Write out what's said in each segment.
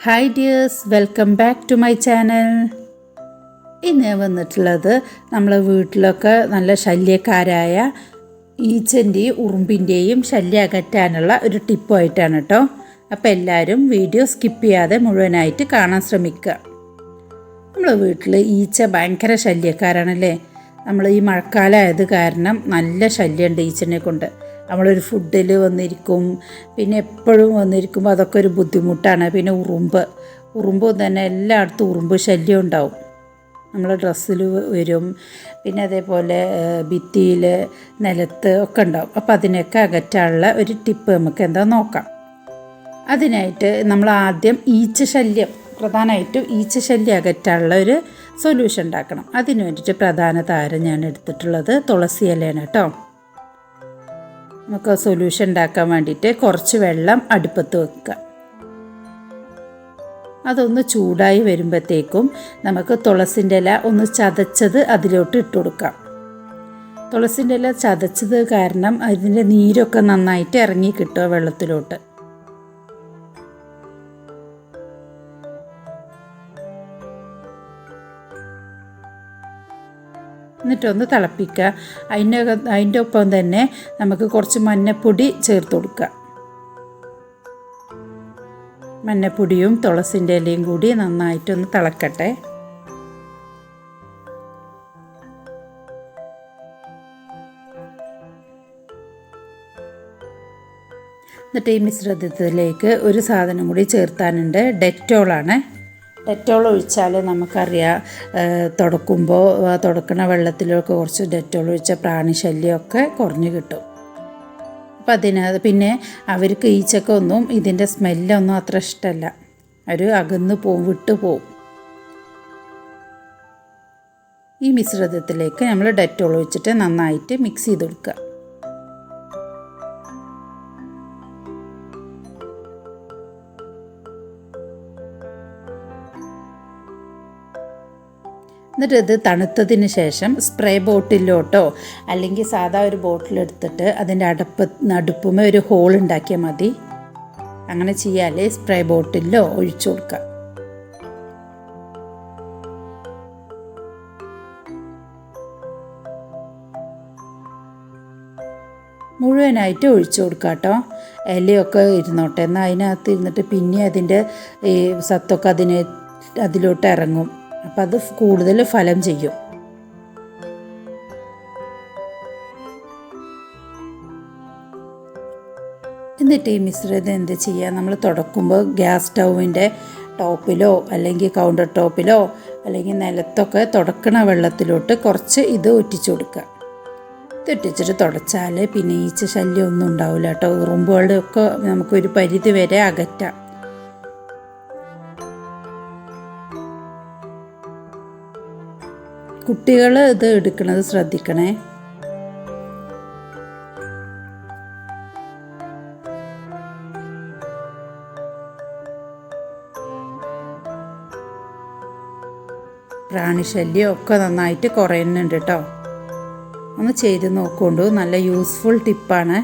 Hi dears welcome back to my channel ഇന്ന് വന്നിട്ടുള്ളത് നമ്മളെ വീട്ടിലൊക്കെ നല്ല ശല്യക്കാരായ ഈച്ചന്റെയും ഉറുമ്പിന്റെയും ശല്യം അകറ്റാനുള്ള ഒരു ടിപ്പുമായിട്ടാണ് കേട്ടോ. അപ്പോൾ എല്ലാവരും വീഡിയോ സ്കിപ്പ് ചെയ്യാതെ മുഴുവനായിട്ട് കാണാൻ ശ്രമിക്കുക. നമ്മളെ വീട്ടിൽ ഈച്ച ഭയങ്കര ശല്യക്കാരാണല്ലേ? നമ്മൾ ഈ മഴക്കാലമായത് കാരണം നല്ല ശല്യമുണ്ട് ഈച്ചനെ കൊണ്ട്. നമ്മളൊരു ഫുഡിൽ വന്നിരിക്കും. പിന്നെ എപ്പോഴും വന്നിരിക്കുമ്പോൾ അതൊക്കെ ഒരു ബുദ്ധിമുട്ടാണ്. പിന്നെ ഉറുമ്പ്. ഉറുമ്പ് തന്നെ എല്ലായിടത്തും ഉറുമ്പ് ശല്യം ഉണ്ടാവും. നമ്മളെ ഡ്രസ്സിൽ വരും. പിന്നെ അതേപോലെ ഭിത്തിയിൽ നിലത്ത് ഒക്കെ ഉണ്ടാവും. അപ്പോൾ അതിനൊക്കെ അകറ്റാനുള്ള ഒരു ടിപ്പ് നമുക്ക് എന്താ നോക്കാം. അതിനായിട്ട് നമ്മൾ ആദ്യം ഈച്ച ശല്യം പ്രധാനമായിട്ടും ഈച്ച ശല്യം അകറ്റാനുള്ള ഒരു സൊല്യൂഷൻ ഉണ്ടാക്കണം. അതിന് വേണ്ടിയിട്ട് പ്രധാന താരം ഞാൻ എടുത്തിട്ടുള്ളത് തുളസി ഇലയാണ് കേട്ടോ. നമുക്ക് സൊല്യൂഷൻ ഉണ്ടാക്കാൻ വേണ്ടിയിട്ട് കുറച്ച് വെള്ളം അടുപ്പത്ത് വെക്കുക. അതൊന്ന് ചൂടായി വരുമ്പോഴത്തേക്കും നമുക്ക് തുളസിന്റെ ഇല ഒന്ന് ചതച്ചത് അതിലോട്ട് ഇട്ട് കൊടുക്കാം. തുളസിന്റെ ഇല ചതച്ചത് കാരണം അതിന്റെ നീരൊക്കെ നന്നായിട്ട് ഇറങ്ങി കിട്ടുക വെള്ളത്തിലോട്ട്. എന്നിട്ടൊന്ന് തിളപ്പിക്കുക. അതിന്റെ അതിന്റെ ഒപ്പം തന്നെ നമുക്ക് കുറച്ച് മഞ്ഞപ്പൊടി ചേർത്ത് കൊടുക്കുക. മഞ്ഞപ്പൊടിയും തുളസിന്റെ ഇലയും കൂടി നന്നായിട്ടൊന്ന് തിളക്കട്ടെ. എന്നിട്ട് ഈ മിശ്രിതത്തിലേക്ക് ഒരു സാധനം കൂടി ചേർത്താനുണ്ട്. ഡെറ്റോളാണ്. ഡെറ്റോൾ ഒഴിച്ചാൽ നമുക്കറിയാം തുടക്കുമ്പോൾ തുടക്കണ വെള്ളത്തിലൊക്കെ കുറച്ച് ഡെറ്റോൾ ഒഴിച്ച പ്രാണിശല്യമൊക്കെ കുറഞ്ഞു കിട്ടും. അപ്പം അതിനകത്ത് പിന്നെ അവർക്ക് ഈച്ചക്കൊന്നും ഇതിന്റെ സ്മെല്ലൊന്നും അത്ര ഇഷ്ടമല്ല. അവർ അകന്ന് പോവും വിട്ടു പോവും. ഈ മിശ്രിതത്തിലേക്ക് നമ്മൾ ഡെറ്റോൾ ഒഴിച്ചിട്ട് നന്നായിട്ട് മിക്സ് ചെയ്ത് കൊടുക്കുക. എന്നിട്ട് ഇത് തണുത്തതിന് ശേഷം സ്പ്രേ ബോട്ടിലോട്ടോ അല്ലെങ്കിൽ സാധാ ഒരു ബോട്ടിലെടുത്തിട്ട് അതിന്റെ അടുപ്പ് നടുപ്പുമേ ഒരു ഹോൾ ഉണ്ടാക്കിയാൽ മതി. അങ്ങനെ ചെയ്യാലേ സ്പ്രേ ബോട്ടിലോ ഒഴിച്ചു കൊടുക്കാം. മുഴുവനായിട്ട് ഒഴിച്ചു കൊടുക്കുക കേട്ടോ ഇലയൊക്കെ ഇരുന്നോട്ടെ. എന്നാൽ അതിനകത്ത് ഇരുന്നിട്ട് പിന്നെ അതിന്റെ ഈ സത്തൊക്കെ അതിന് അതിലോട്ട് ഇറങ്ങും. അപ്പം അത് കൂടുതൽ ഫലം ചെയ്യും. എന്നിട്ട് ഈ മിശ്രിതം എന്ത് ചെയ്യുക നമ്മൾ തുടക്കുമ്പോൾ ഗ്യാസ് സ്റ്റൗവിന്റെ ടോപ്പിലോ അല്ലെങ്കിൽ കൗണ്ടർ ടോപ്പിലോ അല്ലെങ്കിൽ നിലത്തൊക്കെ തുടക്കണ വെള്ളത്തിലോട്ട് കുറച്ച് ഇത് ഒറ്റിച്ചു കൊടുക്കുക. ഇതൊറ്റിച്ചിട്ട് തുടച്ചാൽ പിന്നെ ഈച്ച ശല്യം ഒന്നും ഉണ്ടാവില്ല കേട്ടോ. ഉറുമ്പുകളുടെ നമുക്കൊരു പരിധി വരെ അകറ്റാം. കുട്ടികൾ ഇത് എടുക്കുന്നത് ശ്രദ്ധിക്കണേ. പ്രാണിശല്യം ഒക്കെ നന്നായിട്ട് കുറയുന്നുണ്ട് കേട്ടോ. ഒന്ന് ചെയ്ത് നോക്കൊണ്ടു നല്ല യൂസ്ഫുൾ ടിപ്പാണ്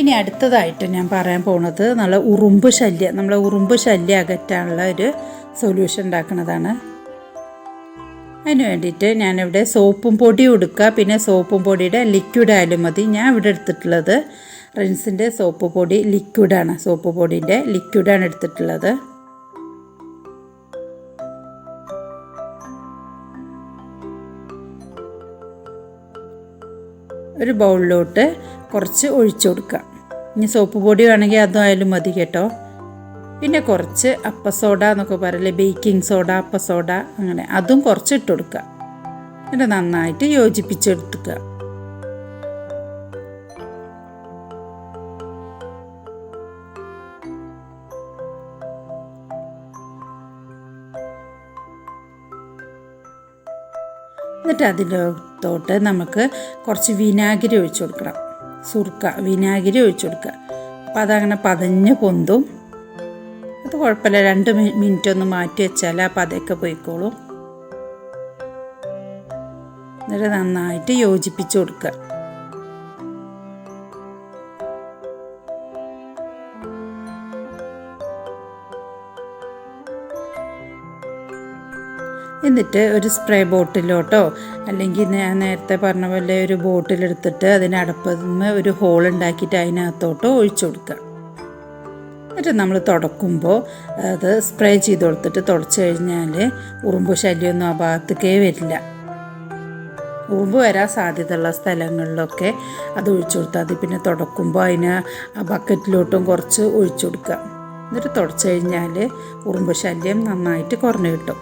ഇനി അടുത്തതായിട്ട് ഞാൻ പറയാൻ പോണത് നല്ല ഉറുമ്പ് ശല്യം. നമ്മളെ ഉറുമ്പ് ശല്യം അകറ്റാനുള്ള ഒരു സൊല്യൂഷൻ ഉണ്ടാക്കുന്നതാണ്. അതിന് വേണ്ടിയിട്ട് ഞാനിവിടെ സോപ്പും പൊടി എടുക്കുക പിന്നെ സോപ്പും പൊടിയുടെ ലിക്വിഡ് ആയാലും മതി. ഞാൻ ഇവിടെ എടുത്തിട്ടുള്ളത് റിൻസിന്റെ സോപ്പ് പൊടി ലിക്വിഡാണ് സോപ്പ് പൊടിന്റെ ലിക്വിഡാണ് എടുത്തിട്ടുള്ളത്. ഒരു ബൗളിലോട്ട് കുറച്ച് ഒഴിച്ചു കൊടുക്കുക. ഇനി സോപ്പ് പൊടി വേണമെങ്കിൽ അതും ആയാലും മതി കേട്ടോ. പിന്നെ കുറച്ച് അപ്പസോഡ എന്നൊക്കെ പറയില്ലേ ബേക്കിംഗ് സോഡ അപ്പസോഡ അങ്ങനെ അതും കുറച്ച് ഇട്ട് കൊടുക്കുക. എന്നിട്ട് നന്നായിട്ട് യോജിപ്പിച്ചെടുക്കുക. എന്നിട്ട് അതിലോട്ട് നമുക്ക് കുറച്ച് വിനാഗിരി ഒഴിച്ചു കൊടുക്കണം. സുർക്ക വിനാഗിരി ഒഴിച്ചു കൊടുക്കുക. അപ്പോൾ അതങ്ങനെ പതഞ്ഞ് പൊന്തും. അത് കുഴപ്പമില്ല. രണ്ട് മിനിറ്റ് ഒന്ന് മാറ്റി വെച്ചാൽ ആ പതയൊക്കെ പോയിക്കോളും. എന്നിട്ട് നന്നായിട്ട് യോജിപ്പിച്ച് കൊടുക്കുക. എന്നിട്ട് ഒരു സ്പ്രേ ബോട്ടിലോട്ടോ അല്ലെങ്കിൽ ഞാൻ നേരത്തെ പറഞ്ഞ പോലെ ഒരു ബോട്ടിലെടുത്തിട്ട് അതിന് അടപ്പുന്ന ഒരു ഹോൾ ഉണ്ടാക്കിയിട്ട് അതിനകത്തോട്ടോ ഒഴിച്ചു കൊടുക്കുക എന്നിട്ട് നമ്മൾ തുടക്കുമ്പോൾ അത് സ്പ്രേ ചെയ്ത് കൊടുത്തിട്ട് തുടച്ച് കഴിഞ്ഞാൽ ഉറുമ്പ് ശല്യമൊന്നും ആ ഭാഗത്തേക്കേ വരില്ല. ഉറുമ്പ് വരാൻ സാധ്യതയുള്ള സ്ഥലങ്ങളിലൊക്കെ അത് ഒഴിച്ചു കൊടുത്താൽ മതി. പിന്നെ തുടക്കുമ്പോൾ അതിന് ആ ബക്കറ്റിലോട്ടും കുറച്ച് ഒഴിച്ചു കൊടുക്കുക എന്നിട്ട് തുടച്ചു കഴിഞ്ഞാൽ ഉറുമ്പ് ശല്യം നന്നായിട്ട് കുറഞ്ഞു കിട്ടും.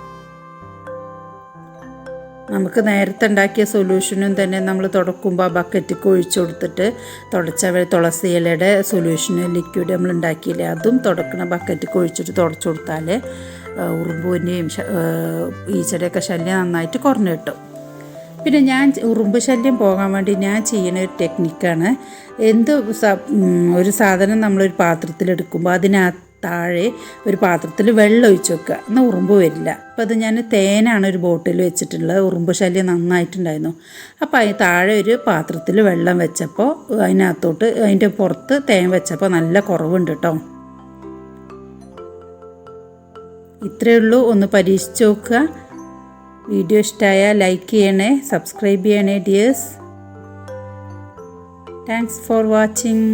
നമുക്ക് നേരത്തെ ഉണ്ടാക്കിയ സൊല്യൂഷനും തന്നെ നമ്മൾ തുടക്കുമ്പോൾ ആ ബക്കറ്റിക്ക് ഒഴിച്ചു കൊടുത്തിട്ട് തുടച്ച തുളസി ഇലയുടെ സൊല്യൂഷന് ലിക്വിഡ് നമ്മൾ ഉണ്ടാക്കിയില്ലേ അതും തുടക്കണ ബക്കറ്റിക്ക് ഒഴിച്ചിട്ട് തുടച്ചു കൊടുത്താൽ ഉറുമ്പുവിന്റെയും ഈച്ചയുടെയൊക്കെ ശല്യം നന്നായിട്ട് കുറഞ്ഞു കിട്ടും. പിന്നെ ഞാൻ ഉറുമ്പ് ശല്യം പോകാൻ വേണ്ടി ഞാൻ ചെയ്യുന്ന ഒരു ടെക്നിക്കാണ് എന്ത് ഒരു സാധനം നമ്മളൊരു പാത്രത്തിലെടുക്കുമ്പോൾ അതിനകത്ത് താഴെ ഒരു പാത്രത്തിൽ വെള്ളം ഒഴിച്ച് വെക്കുക. എന്നാൽ ഉറുമ്പ് വരില്ല. അപ്പോൾ അത് ഞാൻ തേനാണ് ഒരു ബോട്ടിൽ വെച്ചിട്ടുള്ളത്. ഉറുമ്പ് ശല്യം നന്നായിട്ടുണ്ടായിരുന്നു. അപ്പോൾ അതിന് താഴെ ഒരു പാത്രത്തിൽ വെള്ളം വെച്ചപ്പോൾ അതിനകത്തോട്ട് അതിന്റെ പുറത്ത് തേൻ വെച്ചപ്പോൾ നല്ല കുറവുണ്ട് കേട്ടോ ഇത്രയേ ഉള്ളൂ. ഒന്ന് പരീക്ഷിച്ച് നോക്കുക. വീഡിയോ ഇഷ്ടമായാൽ ലൈക്ക് ചെയ്യണേ. സബ്സ്ക്രൈബ് ചെയ്യണേ ഡിയേഴ്സ്. Thanks for watching.